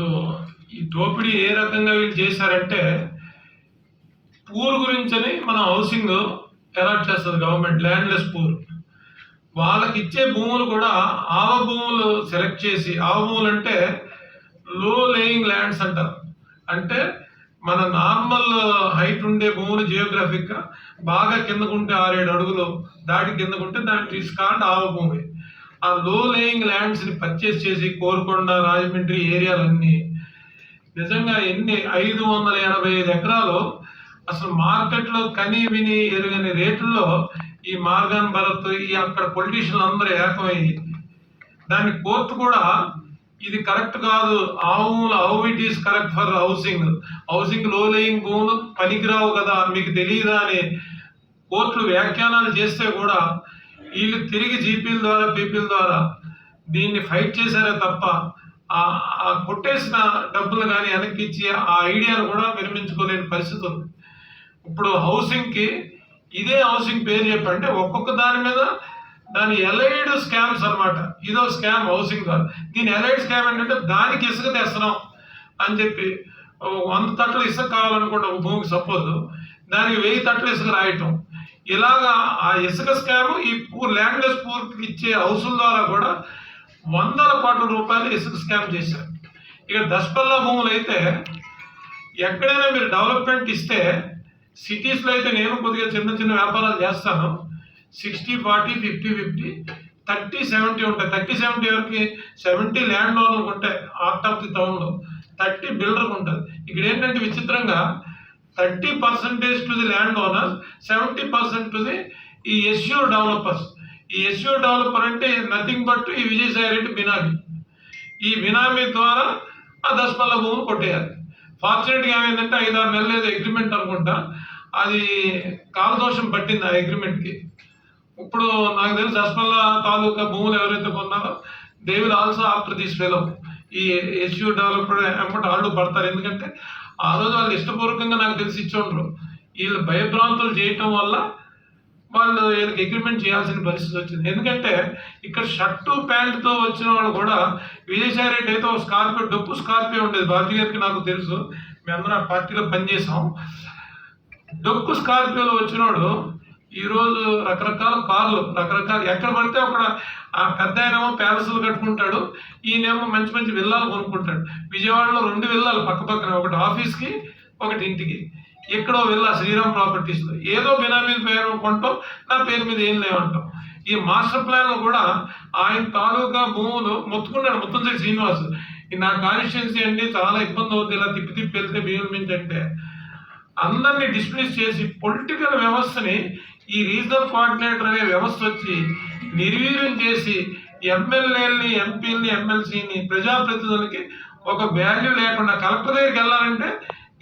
ఈ దోపిడీ ఏ రకంగా వీళ్ళు చేశారంటే పూర్ గురించని మన హౌసింగ్ అలాట్ చేస్తుంది గవర్నమెంట్ ల్యాండ్లెస్ పూర్. వాళ్ళకి ఇచ్చే భూములు కూడా ఆవ భూములు సెలెక్ట్ చేసి ఆవ భూములు అంటే లో లేయింగ్ ల్యాండ్స్ అంటారు. అంటే మన నార్మల్ హైట్ ఉండే భూములు జియోగ్రఫిక్గా బాగా కిందకుంటే ఆరేడు అడుగులు దాటి కిందకుంటే దాన్ని తీసుకాండి ఆవ భూమి. ఆ లో లేయింగ్ ల్యాండ్స్ని పర్చేస్ చేసి కోరుకొండ రాజమండ్రి ఏరియాలన్నీ. నిజంగా ఎన్ని? ఐదు వందల ఎనభై ఐదు ఎకరాలు. అసలు మార్కెట్లో కని విని ఎరుగని రేట్లలో ఈ మార్గాన్ భరత్ ఈ అక్కడ పొలిటీషియన్లు అందరూ ఏకమయ్యి దాన్ని కోర్టు కూడా ఇది కరెక్ట్ కాదు. ఆవుల how it is correct for housing హౌసింగ్లో లేయింగ్ భూములు పనికిరావు కదా. మీకు తెలియదా అని కోర్టులు వ్యాఖ్యానాలు చేస్తే కూడా వీళ్ళు తిరిగి జీపీల ద్వారా పీపీల ద్వారా దీన్ని ఫైట్ చేశారే తప్ప ఆ కొట్టేసిన డబ్బులు కానీ వెనక్కి ఇచ్చి ఆ ఐడియాను కూడా విరమించుకోలేని పరిస్థితి ఉంది. ఇప్పుడు హౌసింగ్కి ఇదే హౌసింగ్ పేరు చెప్పంటే ఒక్కొక్క దాని మీద దాని ఎలైడ్ స్కామ్స్ అన్నమాట. ఇదో స్కామ్ హౌసింగ్ ద్వారా దీని ఎలైడ్ స్కామ్ ఏంటంటే దానికి ఇసుక తెస్తున్నాం అని చెప్పి వంద తట్లు ఇసుక కావాలనుకోండి ఒక భూమికి సపోజ్ దానికి వెయ్యి తట్లు ఇసుక రాయటం. ఇలాగా ఆ ఇసుక స్కామ్ ఈ పూర్ ల్యాండ్లెస్ పూర్కి ఇచ్చే హౌసుల ద్వారా కూడా వందల కోట్ల రూపాయలు ఇసుక స్కామ్ చేశారు. ఇక దశపల్లా భూములు అయితే ఎక్కడైనా మీరు డెవలప్మెంట్ ఇస్తే సిటీస్లో అయితే నేను కొద్దిగా చిన్న చిన్న వ్యాపారాలు చేస్తాను. Sixty forty fifty fifty thirty seventy ఉంటాయి. థర్టీ సెవెంటీ వరకు సెవెంటీ ల్యాండ్ ఓనర్కి ఉంటాయి. ఆర్ట్ ఆఫ్ ది టౌన్లో. థర్టీ బిల్డర్కి ఉంటుంది ఇక్కడ ఏంటంటే విచిత్రంగా thirty percentage to the land owner seventy percent to the ఈ ఎస్యూర్ డెవలపర్స్ ఈ ఎస్యూర్ డెవలపర్ అంటే నథింగ్ బట్ ఈ విజయసాయి రెడ్డి బినామీ. ఈ బినామీ ద్వారా ఆ దశపల్ల భూములు కొట్టేయాలి. ఫార్చునేట్గా ఏమైందంటే ఐదు ఆరు నెలలు ఏదో అగ్రిమెంట్ అనుకుంటా. అది కాలదోషం పట్టింది ఆ అగ్రిమెంట్కి ఇప్పుడు నాకు తెలిసి దశపల్ల తాలూకా భూములు ఎవరైతే కొన్నారో they will also after this fellow. ఈ ఎస్యూ డెవలపర్ అమ్మట వాళ్ళు పడతారు. ఎందుకంటే ఆ రోజు వాళ్ళు ఇష్టపూర్వకంగా నాకు తెలిసి ఇచ్చుండ్రు వీళ్ళు భయభ్రాంతులు చేయటం వల్ల వాళ్ళు వీళ్ళకి అగ్రిమెంట్ చేయాల్సిన పరిస్థితి వచ్చింది. ఎందుకంటే ఇక్కడ షర్టు ప్యాంటుతో వచ్చిన వాళ్ళు కూడా విజయసాయి రెడ్డి అయితే ఒక స్కార్పియో డొప్పు స్కార్పియో ఉండేది. భారతి గారికి నాకు తెలుసు. మేమందరం ఆ పార్టీలో పనిచేసాం డొక్కు స్కార్పియోలో వచ్చినోడు ఈరోజు రకరకాల కార్లు రకరకాల ఎక్కడ పడితే అక్కడ ఆ పెద్ద ఆయనేమో ప్యాలెస్లు కట్టుకుంటాడు ఈయనేమో మంచి మంచి విల్లాలు కొనుక్కుంటాడు. విజయవాడలో రెండు విల్లాలు పక్క పక్కన ఒకటి ఆఫీస్కి ఒకటి ఇంటికి. ఎక్కడో విల్లా శ్రీరామ్ ప్రాపర్టీస్లో. ఏదో బినామీ పేరు కొంటాం నా పేరు మీద ఏం లేవంటాం. ఈ మాస్టర్ ప్లాన్ కూడా ఆయన తాలూకా భూములు మొత్తుకున్నాడు ముత్తంశెట్టి శ్రీనివాస్. నా కాన్స్టిట్యున్సీ అండి చాలా ఇబ్బంది అవుతుంది ఇలా తిప్పి తిప్పి వెళ్తే బియ్యం మించి అంటే. అందరినీ డిస్మిస్ చేసి పొలిటికల్ వ్యవస్థని ఈ రీజనల్ కోఆర్డినేటర్ అనే వ్యవస్థ వచ్చి నిర్వీర్యం చేసి ఎమ్మెల్యేలని ఎంపీలని ఎమ్మెల్సీని ప్రజాప్రతినిధులకి ఒక వాల్యూ లేకుండా కలెక్టర్ దగ్గరికి వెళ్ళాలంటే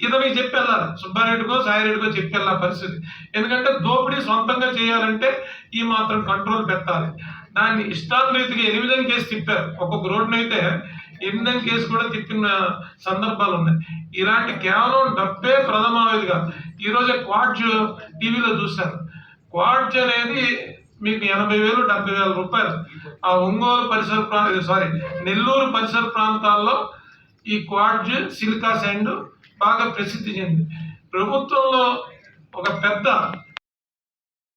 ఇతనికి చెప్పి వెళ్ళాలి సుబ్బారెడ్డికో సాయిరెడ్డికో చెప్పి వెళ్ళాలి పరిస్థితి. ఎందుకంటే దోపిడీ సొంతంగా చేయాలంటే ఈ మాత్రం కంట్రోల్ పెట్టాలి. దాన్ని ఇష్టానురీతిగా ఎనిమిదం కేసు తిప్పారు. ఒక్కొక్క రోడ్డునైతే అయితే ఎనిమిదం కేసు కూడా తిప్పిన సందర్భాలు ఉన్నాయి ఇలాంటి కేవలం డబ్బే ప్రథమావేదిగా ఈరోజే క్వాడ్జ్ టీవీలో చూశారు. క్వాడ్జ్ అనేది మీకు ఎనభై వేలు డెబ్బై వేల రూపాయలు. ఆ ఒంగోలు పరిసర ప్రాంత సారీ నెల్లూరు పరిసర ప్రాంతాల్లో ఈ క్వాడ్జ్ సిలికా శాండ్ బాగా ప్రసిద్ధి చెందింది. ప్రభుత్వంలో ఒక పెద్ద